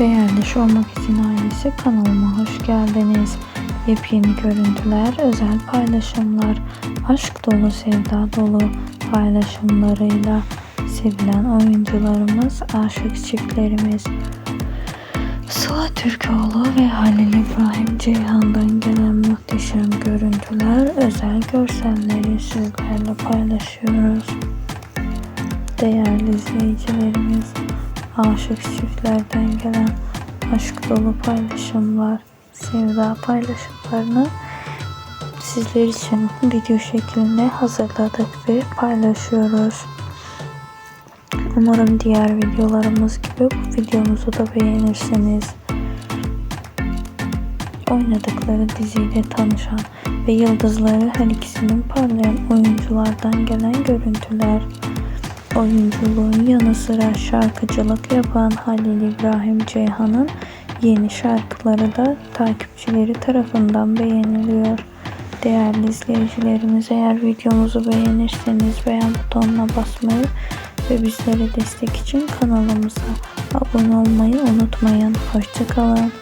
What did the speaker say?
Değerli Show Magazin ailesi kanalıma hoş geldiniz. Yepyeni görüntüler, özel paylaşımlar, aşk dolu, sevda dolu paylaşımlarıyla sevilen oyuncularımız, aşık çiftlerimiz Sıla Türkoğlu ve Halil İbrahim Ceyhan'dan gelen muhteşem görüntüler, özel görselleri sizlerle paylaşıyoruz. Değerli izleyicilerimiz, aşık çiftlerden gelen aşk dolu paylaşımlar, sevda paylaşımlarını sizler için video şeklinde hazırladık ve paylaşıyoruz. Umarım diğer videolarımız gibi bu videomuzu da beğenirsiniz. Oynadıkları diziyle tanışan ve yıldızları her ikisinin parlayan oyunculardan gelen görüntüler. Oyunculuğun yanı sıra şarkıcılık yapan Halil İbrahim Ceyhan'ın yeni şarkıları da takipçileri tarafından beğeniliyor. Değerli izleyicilerimiz eğer videomuzu beğenirseniz beğen butonuna basmayı ve bizlere destek için kanalımıza abone olmayı unutmayın. Hoşçakalın.